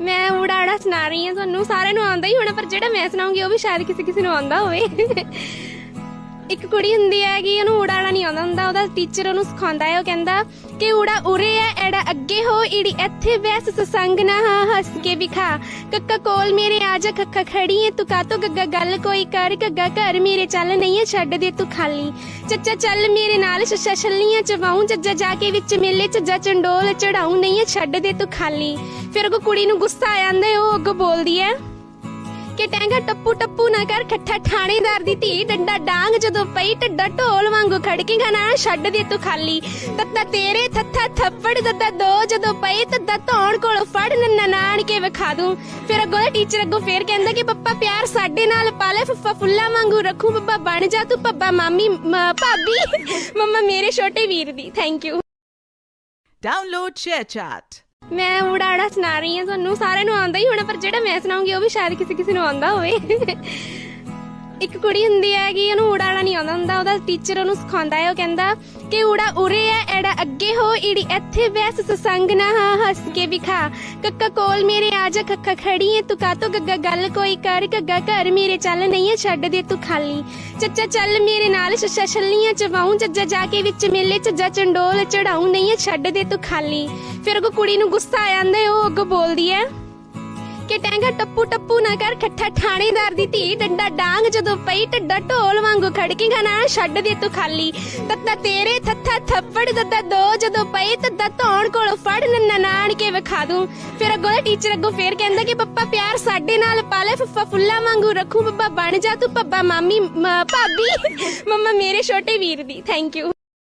ਮੈਂ ਉਡਾੜਾ ਸੁਣਾ ਰਹੀ ਹਾਂ, ਤੁਹਾਨੂੰ ਸਾਰਿਆਂ ਨੂੰ ਆਉਂਦਾ ਹੀ ਹੋਣਾ, ਪਰ ਜਿਹੜਾ ਮੈਂ ਸੁਣਾਉਂਗੀ ਉਹ ਵੀ ਸ਼ਾਇਦ ਕਿਸੇ ਕਿਸੇ ਨੂੰ ਆਉਂਦਾ ਹੋਵੇ। ਇੱਕ ਕੁੜੀ ਹੁੰਦੀ ਹੈ ਕਿ ਉਹਨੂੰ ਉਡਾੜਾ ਨਹੀਂ ਆਉਂਦਾ ਹੁੰਦਾ, ਉਹਦਾ ਟੀਚਰ ਉਹਨੂੰ ਸਿਖਾਉਂਦਾ ਹੈ, ਉਹ ਕਹਿੰਦਾ ਕਿ ਉੜਾ ਉਰੇ ਹੈ ਐੜਾ ਅੱਗੇ ਹੋ, ਈੜੀ ਇੱਥੇ ਬੈਸ ਸਸੰਗ ਨਾ ਹਾਂ, ਹੱਸ ਕੇ ਵਿਖਾ ਕੱਕਾ ਕੋਲ ਮੇਰੇ ਆ ਜਾ ਖੱਖਾ ਖੜੀ ਹੈ ਤੂੰ ਕਾਤੋਂ ਗੱਗਾ ਗੱਲ ਕੋਈ ਕਰ ਗੱਗਾ ਘਰ ਮੇਰੇ ਚੱਲ ਨਹੀਂ ਹੈ, ਛੱਡ ਦੇ ਤੂੰ ਖਾਲੀ। ਚੱਚਾ ਚੱਲ ਮੇਰੇ ਨਾਲ, ਛੱਛਾ ਛੱਲੀਆਂ ਚਵਾਉਂ ਜੱਜਾ ਜਾ ਕੇ ਵਿੱਚ ਮੇਲੇ, ਚੱਜਾ ਚੰਡੋਲ ਚੜਾਉਂ ਨਹੀਂ ਹੈ, ਛੱਡ ਦੇ ਤੂੰ ਖਾਲੀ। ਫਿਰ ਉਹ ਕੁੜੀ ਨੂੰ ਗੁੱਸਾ ਆ ਜਾਂਦਾ ਉਹ ਅੱਗੋਂ ਬੋਲਦੀ ਹੈ ਕਿ ਟੈਂਗਾ ਟੱਪੂ ਟੱਪੂ ਨਾ ਕਰ ਠੱਠਾ ਠਾਣੇਦਾਰ ਦੀ ਧੀ ਡੰਡਾ ਡਾਂਗ ਜਦੋਂ ਪਈ ਟੱਡਾ ਢੋਲ ਵਾਂਗੂ ਖੜਕੇਗਾ ਨਾ ਛੱਡ ਦੇ ਤੂੰ ਖਾਲੀ। ਤੱਤਾ ਤੇਰੇ ਥੱਥਾ ਥੱਪੜ ਦੱਦਾ ਦੋ, ਜਦੋਂ ਪਈ ਤੱਦਾ ਧੌਣ ਕੋਲ ਫੜ ਨੰਨਾ ਨਾਣ ਕੇ ਵਿਖਾ ਦੂੰ। ਫਿਰ ਅੱਗੋਂ ਦਾ ਟੀਚਰ ਅੱਗੋਂ ਫੇਰ ਕਹਿੰਦਾ ਕਿ ਪੱਪਾ ਪਿਆਰ ਸਾਡੇ ਨਾਲ ਪਾਲੇ, ਫੁੱਫਾ ਫੁੱਲਾ ਵਾਂਗੂ ਰੱਖੂ, ਬੱਬਾ ਬਣ ਜਾ ਤੂੰ ਪੱਪਾ ਮਾਮੀ ਭਾਬੀ, ਮੰਮਾ ਮੇਰੇ ਛੋਟੇ ਵੀਰ ਦੀ। Thank you Download ShareChat. ਮੈਂ ਉਡਾੜਾ ਸੁਣਾ ਰਹੀ ਹਾਂ ਤੁਹਾਨੂੰ, ਸਾਰਿਆਂ ਨੂੰ ਆਉਂਦਾ ਹੀ ਹੋਣਾ, ਪਰ ਜਿਹੜਾ ਮੈਂ ਸੁਣਾਉਂਗੀ ਉਹ ਵੀ ਸ਼ਾਇਦ ਕਿਸੇ ਕਿਸੇ ਨੂੰ ਆਉਂਦਾ ਹੋਵੇ। ਇੱਕ ਕੁੜੀ ਹੁੰਦੀ ਹੈ ਕਿ ਉਹਨੂੰ ਉਡਾੜਾ ਨਹੀਂ ਆਉਂਦਾ ਹੁੰਦਾ, ਉਹਦਾ ਟੀਚਰ ਉਹਨੂੰ ਸਿਖਾਉਂਦਾ ਹੈ, ਉਹ ਕਹਿੰਦਾ ਕਿ ਉੜਾ ਉਰੇ ਹੈ ਐੜਾ ਅੱਗੇ ਹੋ, ਈੜੀ ਇੱਥੇ ਬੈਸ ਸਸੰਗ ਨਾ ਹਾਂ, ਹੱਸ ਕੇ ਵਿਖਾ। ਕੱਕਾ ਕੋਲ ਮੇਰੇ ਆ ਜਾ ਖੱਖਾ ਖੜੀ ਹੈ ਤੂੰ ਕਾਤੋਂ ਗੱਗਾ ਗੱਲ ਕੋਈ ਕਰ? ਗੱਗਾ ਘਰ ਮੇਰੇ ਚੱਲ ਨਹੀਂ ਹੈ ਛੱਡ ਦੇ ਤੂੰ ਖਾਲੀ। ਚੱਚਾ ਚੱਲ ਮੇਰੇ ਨਾਲ, ਛੱਛਾ ਛੱਲੀਆਂ ਚਵਾਉਂ ਜੱਜਾ ਜਾ ਕੇ ਵਿੱਚ ਮੇਲੇ, ਚੱਜਾ ਚੰਡੋਲ ਚੜਾਉਂ, ਨਹੀਂ ਹੈ ਛੱਡ ਦੇ ਤੂੰ ਖਾਲੀ। ਫਿਰ ਉਹ ਕੁੜੀ ਨੂੰ ਗੁੱਸਾ ਆ ਜਾਂਦਾ ਹੈ, ਉਹ ਅੱਗੋਂ ਬੋਲਦੀ ਹੈ ਕਿ ਟੈਂਗਾ ਟੱਪੂ ਟੱਪੂ ਨਾ ਕਰ ਠੱਠਾ ਠਾਣੇਦਾਰ ਦੀ ਧੀ ਡੰਡਾ ਡਾਂਗ ਜਦੋਂ ਪਈ ਟੱਡਾ ਢੋਲ ਵਾਂਗੂ ਖੜਕੇਗਾ ਨਾ ਛੱਡ ਦੇ ਤੂੰ ਖਾਲੀ। ਤੱਤਾ ਤੇਰੇ ਥੱਥਾ ਥੱਪੜ ਦੱਦਾ ਦੋ ਜਦੋਂ ਪਈ ਤੱਦਾ ਧੌਣ ਕੋਲੋਂ ਫੜ ਨੰਨਾ ਨਾਣ ਕੇ ਵਿਖਾ ਦੂੰ। ਫਿਰ ਅੱਗੋਂ ਦਾ ਟੀਚਰ ਅੱਗੋਂ ਫੇਰ ਕਹਿੰਦਾ ਕਿ ਪੱਪਾ ਪਿਆਰ ਸਾਡੇ ਨਾਲ ਪਾਲੇ ਫੁੱਫਾ ਫੁੱਲਾ ਵਾਂਗੂ ਰੱਖੂ ਬੱਬਾ ਬਣ ਜਾ ਤੂੰ ਪੱਬਾ ਮਾਮੀ ਮ- ਭਾਬੀ ਮੰਮਾ ਮੇਰੇ ਛੋਟੇ ਵੀਰ ਦੀ। Thank you